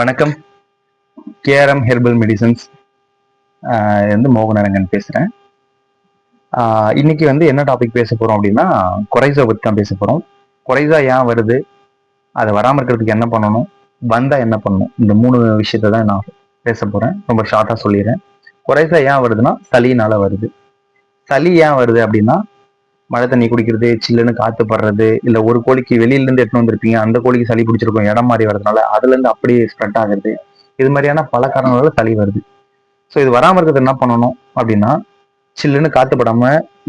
வணக்கம். KRM herbal medicines வந்து மோகனரங்கன் பேசுகிறேன் இன்னைக்கு வந்து என்ன டாபிக் பேச போகிறோம் அப்படின்னா குறைசா பற்றி தான் பேச போகிறோம் குறைசா ஏன் வருது? அதை வராமல் இருக்கிறதுக்கு என்ன பண்ணணும்? வந்தால் என்ன பண்ணணும்? இந்த மூணு விஷயத்தை தான் நான் பேச போகிறேன் ரொம்ப ஷார்ட்டாக சொல்லிடுறேன். குறைசா ஏன் வருதுன்னா சளினால வருது. சளி ஏன் வருது அப்படின்னா மழை தண்ணி குடிக்கிறது சில்லுன்னு காத்து படுறது இல்ல ஒரு கோழிக்கு வெளியில இருந்து எடுத்துட்டு வந்திருப்பீங்க அந்த கோழிக்கு சளி பிடிச்சிருக்கும் இடம் மாறி வரதுனால அதுல இருந்து அப்படியே ஸ்ப்ரெட் ஆகுறது இது மாதிரியான பல காரணங்களால சளி வருது. ஸோ இது வராம இருக்கிறது என்ன பண்ணணும் அப்படின்னா சில்லுன்னு காத்து படாம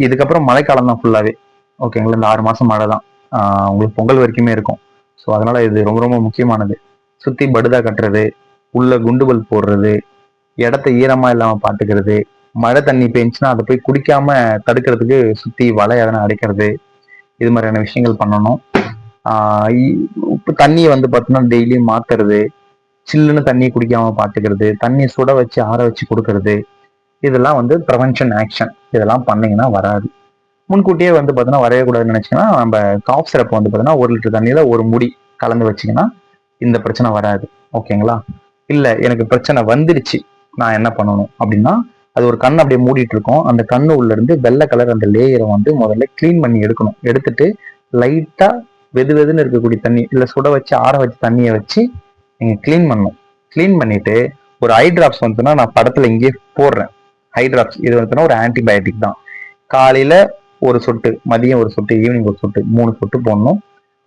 இதுக்கப்புறம் மழைக்காலம் தான் ஃபுல்லாவே ஓகேங்களா இந்த ஆறு மாசம் மழை தான். ஆஹ் உங்களுக்கு பொங்கல் வரைக்குமே இருக்கும். ஸோ அதனால இது ரொம்ப ரொம்ப முக்கியமானது. சுத்தி படுதா கட்டுறது உள்ள குண்டுபல் போடுறது இடத்த ஈரமா இல்லாம பாத்துக்கிறது மழை தண்ணி பெஞ்சுன்னா அதை போய் குடிக்காம தடுக்கிறதுக்கு சுத்தி வலை எதனா அடைக்கிறது இது மாதிரியான விஷயங்கள் பண்ணணும். ஆஹ் தண்ணியை வந்து பார்த்தோம்னா டெய்லியும் மாத்துறது சில்லுன்னு தண்ணி குடிக்காம பாத்துக்கிறது தண்ணி சுட வச்சு ஆற வச்சு கொடுக்கறது இதெல்லாம் வந்து ப்ரிவென்ஷன் ஆக்ஷன் இதெல்லாம் பண்ணீங்கன்னா வராது. முன்கூட்டியே வந்து பார்த்தீங்கன்னா வரையக்கூடாதுன்னு நினைச்சீங்கன்னா நம்ம காஃப் சிரப் வந்து பார்த்தீங்கன்னா ஒரு லிட்டர் தண்ணியில ஒரு முடி கலந்து வச்சீங்கன்னா இந்த பிரச்சனை வராது. ஓகேங்களா? இல்லை எனக்கு பிரச்சனை வந்துடுச்சு நான் என்ன பண்ணணும் அப்படின்னா அது ஒரு கண் அப்படியே மூடிட்டு இருக்கும் அந்த கண்ணு உள்ள இருந்து வெள்ளை கலர் அந்த லேயரை வந்து முதல்ல க்ளீன் பண்ணி எடுக்கணும். எடுத்துட்டு லைட்டா வெது வெதுன்னு இருக்கக்கூடிய தண்ணி இல்ல சுட வச்சு ஆற வச்சு தண்ணியை வச்சு நீங்க க்ளீன் பண்ணணும். க்ளீன் பண்ணிட்டு ஒரு ஐ ட்ராப்ஸ் வந்துன்னா நான் படத்துல இங்கேயே போடுறேன். ஐ ட்ராப்ஸ் இது வந்துன்னா ஒரு ஆன்டிபயோட்டிக் தான். காலையில ஒரு சொட்டு மதியம் ஒரு சொட்டு ஈவினிங் ஒரு சொட்டு மூணு சொட்டு போடணும்.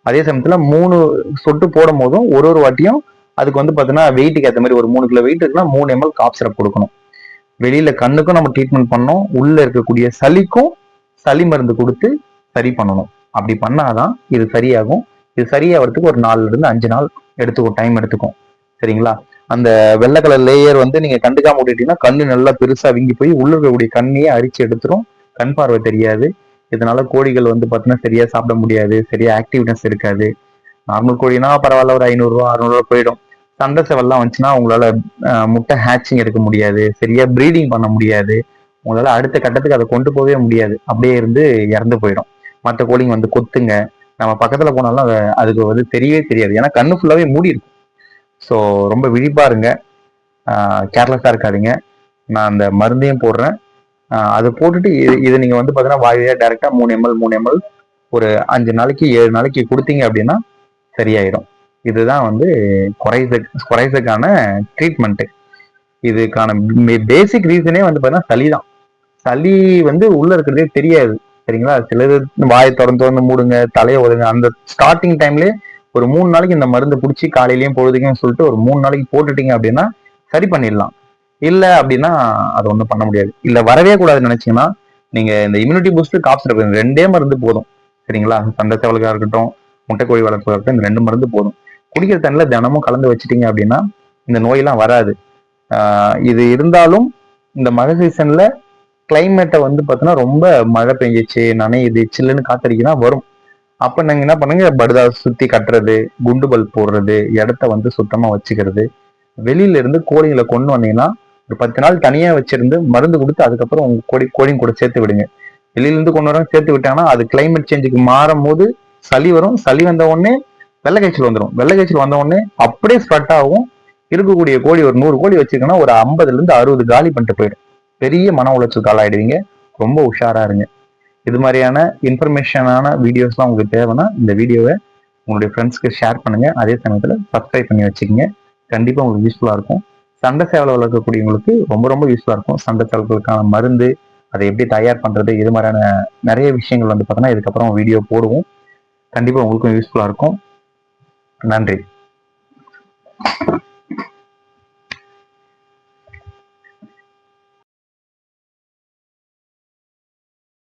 அதே சமயத்துல மூணு சொட்டு போடும் போதும் ஒரு ஒரு வாட்டியும் அதுக்கு வந்து பாத்தீங்கன்னா வெயிட்டுக்கு ஏற்ற மாதிரி ஒரு மூணு கிலோ வெயிட் இருக்குன்னா மூணு எம்எல் காப் சிரப் கொடுக்கணும். வெளியில கண்ணுக்கும் நம்ம ட்ரீட்மெண்ட் பண்ணோம் உள்ள இருக்கக்கூடிய சளிக்கும் சளி மருந்து கொடுத்து சரி பண்ணணும். அப்படி பண்ணாதான் இது சரியாகும். இது சரியாகிறதுக்கு ஒரு நாலுல இருந்து அஞ்சு நாள் எடுத்துக்கும் டைம் எடுத்துக்கும் சரிங்களா? அந்த வெள்ளை கலர் லேயர் வந்து நீங்க கண்டுக்காம விட்டுட்டீங்கன்னா கண்ணு நல்லா பெருசா விங்கி போய் உள்ள இருக்கக்கூடிய கண்ணையே அரிச்சு எடுத்துரும். கண் பார்வை தெரியாது. இதனால கோழிகள் வந்து பார்த்தீங்கன்னா சரியா சாப்பிட முடியாது. சரியா ஆக்டிவ்னஸ் இருக்காது. நார்மல் கோழினா பரவாயில்ல ஒரு ஐநூறுரூவா அறுநூறுவா போயிடும். சண்டை செவல்லாம் வந்துச்சுன்னா உங்களால முட்டை ஹேட்சிங் எடுக்க முடியாது. சரியா ப்ரீடிங் பண்ண முடியாது. உங்களால அடுத்த கட்டத்துக்கு அதை கொண்டு போகவே முடியாது. அப்படியே இருந்து இறந்து போயிடும். மற்ற கோழிங்க வந்து கொத்துங்க. நம்ம பக்கத்துல போனாலும் அதை அதுக்கு வந்து தெரியவே தெரியாது. ஏன்னா கண்ணு ஃபுல்லாவே மூடி இருக்கும். ஸோ ரொம்ப விழிப்பா இருங்க. கேர்லெஸ்ஸாக இருக்காதிங்க. நான் அந்த மருந்தையும் போடுறேன். அதை போட்டுட்டு இது- இதை நீங்க வந்து பார்த்தீங்கன்னா வாயிலே டைரக்டா மூணு எம்எல் மூணு எம்எல் ஒரு அஞ்சு நாளைக்கு ஏழு நாளைக்கு கொடுத்தீங்க அப்படின்னா சரியாயிடும். இதுதான் வந்து குறைசக் குறைசக்கான ட்ரீட்மெண்ட்டு இதுக்கான பேசிக் ரீசனே வந்து பார்த்தீங்கன்னா சளி தான் சளி வந்து உள்ள இருக்கிறதே தெரியாது சரிங்களா? சிலது வாயை திறந்து திறந்து மூடுங்க தலையை ஒதுங்க அந்த ஸ்டார்டிங் டைம்லயே ஒரு மூணு நாளைக்கு இந்த மருந்து பிடிச்சி காலையிலயும் பொழுதுக்கும் சொல்லிட்டு ஒரு மூணு நாளைக்கு போட்டுட்டீங்க அப்படின்னா சரி பண்ணிடலாம். இல்ல அப்படின்னா அது ஒன்றும் பண்ண முடியாது. இல்ல வரவே கூடாதுன்னு நினைச்சீங்கன்னா நீங்க இந்த இம்யூனிட்டி பூஸ்ட் காப் ரெண்டே மருந்து போதும் சரிங்களா? சண்டை சேவலுக்கா இருக்கட்டும் முட்டைக்கோழி வளர்ப்பு இருக்கட்டும் இந்த ரெண்டு மருந்து போதும். குடிக்கிற தண்ணியில தினமும் கலந்து வச்சிட்டீங்க அப்படின்னா இந்த நோயெல்லாம் வராது. ஆஹ் இது இருந்தாலும் இந்த மழை சீசன்ல கிளைமேட்டை வந்து பார்த்தீங்கன்னா ரொம்ப மழை பெஞ்சிச்சு நனையுது சில்லுன்னு காத்தடிக்குன்னா வரும். அப்ப நீங்க என்ன பண்ணுங்க? படுதா சுத்தி கட்டுறது குண்டு பல்ப் போடுறது இடத்த வந்து சுத்தமா வச்சுக்கிறது. வெளியில இருந்து கோழிகளை கொண்டு வந்தீங்கன்னா ஒரு பத்து நாள் தனியா வச்சிருந்து மருந்து கொடுத்து அதுக்கப்புறம் உங்க கோழி கோழியும் கூட சேர்த்து விடுங்க. வெளியில இருந்து கொண்டு வரவங்க சேர்த்து விட்டாங்கன்னா அது கிளைமேட் சேஞ்சுக்கு மாறும் போது சளி வரும். சளி வந்த உடனே வெள்ளை காய்ச்சல் வந்துடும் வெள்ளை காய்ச்சல் வந்த உடனே அப்படியே ஸ்ப்ரெட் ஆகும். இருக்கக்கூடிய கோழி ஒரு நூறு கோழி வச்சிருக்கோன்னா ஒரு ஐம்பதுல இருந்து அறுபது காலி பண்ணிட்டு போயிடும். பெரிய மன உளைச்சல் காலாயிடுவீங்க ரொம்ப உஷாரா இருங்க. இது மாதிரியான இன்ஃபர்மேஷனான வீடியோஸ்லாம் உங்களுக்கு தேவைன்னா இந்த வீடியோவை உங்களுடைய ஃப்ரெண்ட்ஸ்க்கு ஷேர் பண்ணுங்க. அதே சமயத்தில் சப்ஸ்கிரைப் பண்ணி வச்சுக்கோங்க. கண்டிப்பாக உங்களுக்கு யூஸ்ஃபுல்லாக இருக்கும். சண்டை சேவலை வளர்க்கக்கூடியவங்களுக்கு ரொம்ப ரொம்ப யூஸ்ஃபுல்லாக இருக்கும். சண்டை சேவல்களுக்கான மருந்து அதை எப்படி தயார் பண்ணுறது இது மாதிரியான நிறைய விஷயங்கள் வந்து பார்த்தோன்னா இதுக்கப்புறம் வீடியோ போடுவோம். கண்டிப்பாக உங்களுக்கும் யூஸ்ஃபுல்லாக இருக்கும். நன்றி.